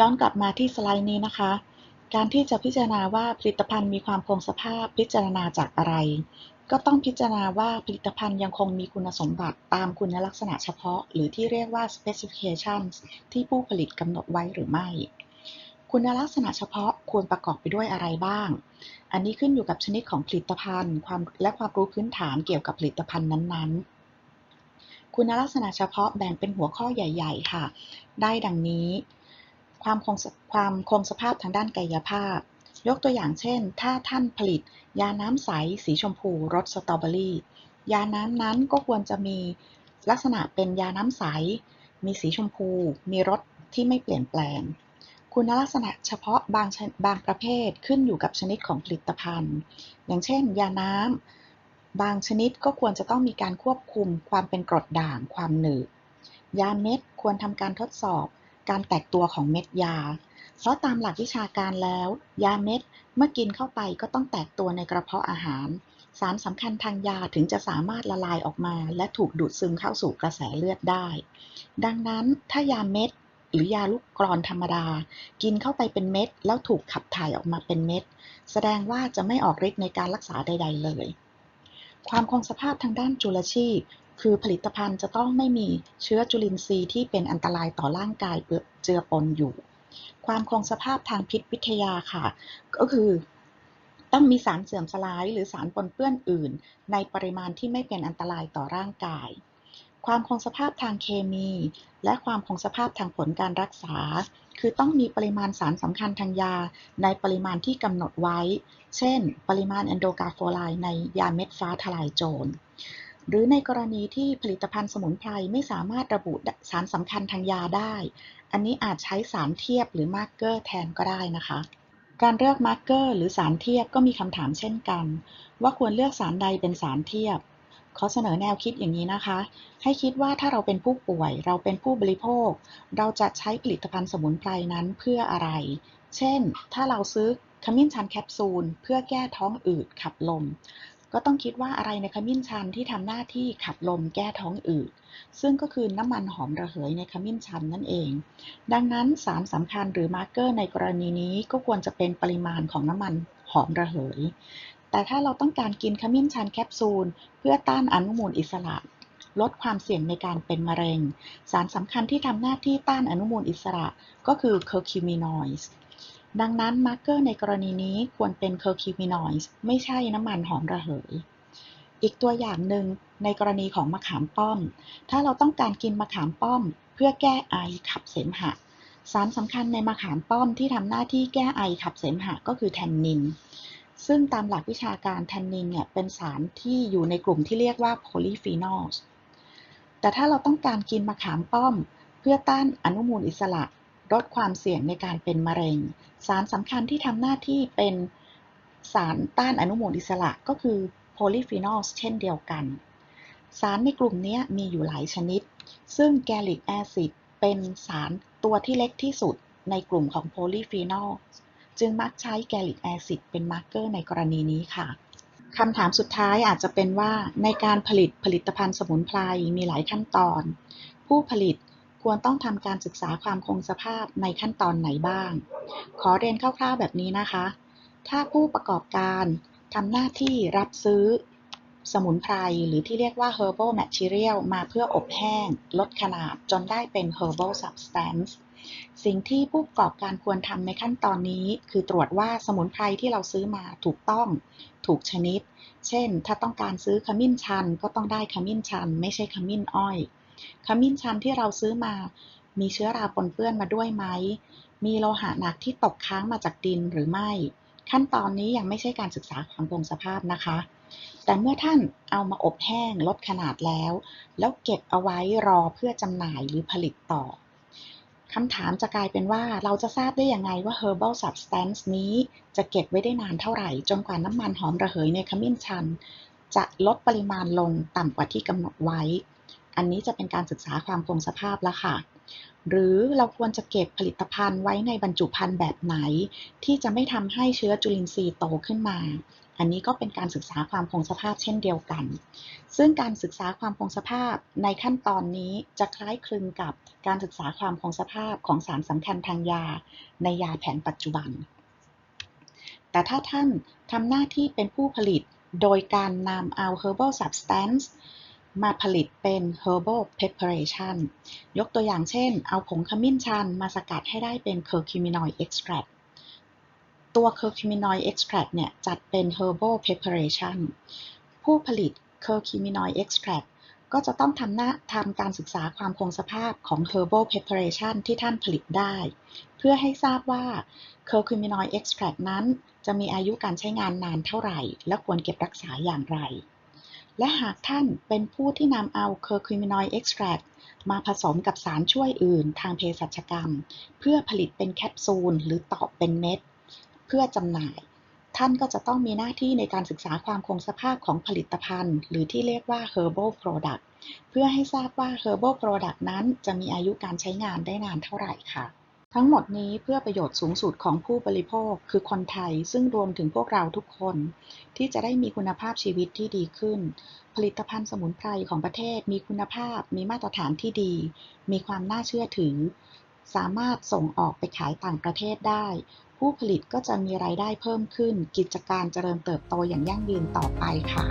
ย้อนกลับมาที่สไลด์นี้นะคะ การที่จะพิจารณาว่าผลิตภัณฑ์มีความคงสภาพพิจารณาจากอะไร ก็ต้องพิจารณาว่าผลิตภัณฑ์ยังคงมีคุณสมบัติตามคุณลักษณะเฉพาะ หรือที่เรียกว่า specifications ที่ผู้ผลิตกำหนดไว้หรือไม่ คุณลักษณะเฉพาะควรประกอบไปด้วยอะไรบ้าง อันนี้ขึ้นอยู่กับชนิดของผลิตภัณฑ์ความและความรู้พื้นฐานเกี่ยวกับผลิตภัณฑ์นั้นๆคุณลักษณะเฉพาะแบ่งเป็นหัวข้อใหญ่ ๆ ค่ะ ได้ดังนี้ ความคงความคงสภาพทางด้านกายภาพ ยกตัวอย่างเช่น ถ้าท่านผลิต ยาน้ำใสสีชมพูรสสตรอเบอรี่ ยาน้ำนั้นก็ควรจะมีลักษณะเป็นยาน้ำใส มีสีชมพู มีรสที่ไม่เปลี่ยนแปลง คุณลักษณะเฉพาะบางบางประเภทขึ้นอยู่กับชนิดของผลิตภัณฑ์ อย่างเช่น ยาน้ำบางชนิดก็ควรจะต้องมีการควบคุมความเป็นกรดด่างความหนืดยาเม็ดควรทำการทดสอบ การแตกตัวของเม็ดยา เพราะตามหลักวิชาการแล้ว ยาเม็ดเมื่อกินเข้าไปก็ต้องแตกตัวในกระเพาะอาหาร สารสำคัญทางยาถึงจะสามารถละลายออกมา และถูกดูดซึมเข้าสู่กระแสเลือดได้ ดังนั้นถ้ายาเม็ดหรือยาลูกกรอนธรรมดา กินเข้าไปเป็นเม็ด แล้วถูกขับถ่ายออกมาเป็นเม็ด แสดงว่าจะไม่ออกฤทธิ์ในการรักษาใด ๆ เลย ความคงสภาพทางด้านจุลชีพ คือผลิตภัณฑ์จะต้องไม่มีเชื้อจุลินทรีย์ที่เป็นอันตรายต่อร่างกายเจือปนอยู่ ความคงสภาพทางพิษวิทยาค่ะ ก็คือต้องมีสารเสื่อมสลายหรือสารปนเปื้อนอื่น ในปริมาณที่ไม่เป็นอันตรายต่อร่างกาย ความคงสภาพทางเคมี และความคงสภาพทางผลการรักษา คือต้องมีปริมาณสารสำคัญทางยา ในปริมาณที่กำหนดไว้ เช่น ปริมาณแอนโดกาโฟไลในยาเม็ดฟ้าทลายโจร หรือในกรณีที่ผลิตภัณฑ์สมุนไพรไม่สามารถระบุสารสำคัญทางยาได้ อันนี้อาจใช้สารเทียบหรือมาร์กเกอร์แทนก็ได้นะคะ การเลือกมาร์กเกอร์หรือสารเทียบก็มีคำถามเช่นกัน ว่าควรเลือกสารใดเป็นสารเทียบขอเสนอแนวคิดอย่างนี้นะคะ ให้คิดว่าถ้าเราเป็นผู้ป่วย เราเป็นผู้บริโภค เราจะใช้ผลิตภัณฑ์สมุนไพรนั้นเพื่ออะไร เช่น ถ้าเราซื้อขมิ้นชันแคปซูล เพื่อแก้ท้องอืดขับลม ก็ต้องคิดว่าอะไรในขมิ้นชันที่ทำหน้าที่ขับลมแก้ท้องอืด ซึ่งก็คือน้ำมันหอมระเหยในขมิ้นชันนั่นเอง ดังนั้นสารสำคัญหรือมาร์กเกอร์ในกรณีนี้ก็ควรจะเป็นปริมาณของน้ำมันหอมระเหย แต่ถ้าเราต้องการกินขมิ้นชันแคปซูล เพื่อต้านอนุมูลอิสระลดความเสี่ยงในการเป็นมะเร็ง สารสำคัญที่ทำหน้าที่ต้านอนุมูลอิสระก็คือเคอร์คิวมินอยด์ ดังนั้นมาร์กเกอร์ในกรณีนี้ควรเป็นเคอร์คิวมินอยด์ไม่ใช่น้ำมันหอมระเหย อีกตัวอย่างหนึ่งในกรณีของมะขามป้อม ถ้าเราต้องการกินมะขามป้อม เพื่อแก้ไอขับเสมหะ สารสำคัญในมะขามป้อมที่ทำหน้าที่แก้ไอขับเสมหะก็คือแทนนิน ซึ่งตามหลักวิชาการแทนนินเนี่ยเป็นสารที่อยู่ในกลุ่มที่เรียกว่าโพลีฟีนอลแต่ถ้าเราต้องการกินมะขามป้อม เพื่อต้านอนุมูลอิสระ ลดความเสี่ยงในการเป็นมะเร็ง สารสำคัญที่ทำหน้าที่เป็นสารต้านอนุมูลอิสระก็คือโพลีฟีนอลเช่นเดียวกัน สารในกลุ่มนี้มีอยู่หลายชนิด ซึ่งแกลิกแอซิดเป็นสารตัวที่เล็กที่สุดในกลุ่มของโพลีฟีนอลจึงมักใช้แกลิกแอซิดเป็นมาร์กเกอร์ในกรณีนี้ค่ะคำถามสุดท้ายอาจจะเป็นว่าในการผลิตผลิตภัณฑ์สมุนไพรมีหลายขั้นตอน ผู้ผลิต ควรต้องทำการศึกษาความคงสภาพในขั้นตอนไหนบ้าง ขอเรียนคร่าวๆแบบนี้นะคะ ถ้าผู้ประกอบการทำหน้าที่รับซื้อสมุนไพรหรือที่เรียกว่า herbal material มาเพื่ออบแห้ง ลดขนาดจนได้เป็น herbal substance สิ่งที่ผู้ประกอบการควรทำในขั้นตอนนี้ คือตรวจว่าสมุนไพรที่เราซื้อมาถูกต้อง ถูกชนิด เช่น ถ้าต้องการซื้อขมิ้นชันก็ต้องได้ขมิ้นชัน ไม่ใช่ขมิ้นอ้อย ขมิ้นชันที่เราซื้อมา มีเชื้อราปนเปื้อนมาด้วยไหม มีโลหะหนักที่ตกค้างมาจากดินหรือไม่ ขั้นตอนนี้ยังไม่ใช่การศึกษาความคงสภาพนะคะ แต่เมื่อท่านเอามาอบแห้งลดขนาดแล้ว แล้วเก็บเอาไว้รอเพื่อจำหน่ายหรือผลิตต่อคำถามจะกลายเป็นว่าเราจะทราบได้ยังไงว่า herbal substance นี้จะเก็บไว้ได้นานเท่าไหร่ จนกว่าน้ำมันหอมระเหยในขมิ้นชัน จะลดปริมาณลงต่ำกว่าที่กำหนดไว้ อันนี้จะเป็นการศึกษาความคงสภาพแล้วค่ะ หรือเราควรจะเก็บผลิตภัณฑ์ไว้ในบรรจุภัณฑ์แบบไหน ที่จะไม่ทำให้เชื้อจุลินทรีย์โตขึ้นมา อันนี้ก็เป็นการศึกษาความคงสภาพเช่นเดียวกัน ซึ่งการศึกษาความคงสภาพในขั้นตอนนี้จะคล้ายคลึงกับการศึกษาความคงสภาพของสารสำคัญทางยา ในยาแผนปัจจุบัน แต่ถ้าท่านทำหน้าที่เป็นผู้ผลิตโดยการนำเอา herbal substance มาผลิตเป็น herbal preparation ยกตัวอย่างเช่น เอาผงขมิ้นชันมาสกัดให้ได้เป็น curcuminoid extract ตัว curcuminoid extract เนี่ย จัดเป็น herbal preparation ผู้ผลิต curcuminoid extract ก็จะต้องทำหน้าทำการศึกษาความคงสภาพของ herbal preparation ที่ท่านผลิตได้ เพื่อให้ทราบว่า curcuminoid extract นั้น จะมีอายุการใช้งานนานเท่าไหร่ และควรเก็บรักษาอย่างไร และหากท่านเป็นผู้ที่นำเอา curcuminoid extract มาผสมกับสารช่วยอื่นทางเภสัชกรรม เพื่อผลิตเป็นแคปซูลหรือตอบเป็นเม็ด เพื่อจำหน่าย ท่านก็จะต้องมีหน้าที่ในการศึกษาความคงสภาพของผลิตภัณฑ์ หรือที่เรียกว่า herbal product เพื่อให้ทราบว่า herbal product นั้นจะมีอายุการใช้งานได้นานเท่าไหร่ค่ะ ทั้งหมดนี้เพื่อประโยชน์สูงสุดของผู้บริโภคคือคนไทย ซึ่งรวมถึงพวกเราทุกคน ที่จะได้มีคุณภาพชีวิตที่ดีขึ้น ผลิตภัณฑ์สมุนไพรของประเทศมีคุณภาพ มีมาตรฐานที่ดี มีความน่าเชื่อถือ สามารถส่งออกไปขายต่างประเทศได้ ผู้ผลิตก็จะมีรายได้เพิ่มขึ้น กิจการเจริญเติบโตอย่างยั่งยืนต่อไปค่ะ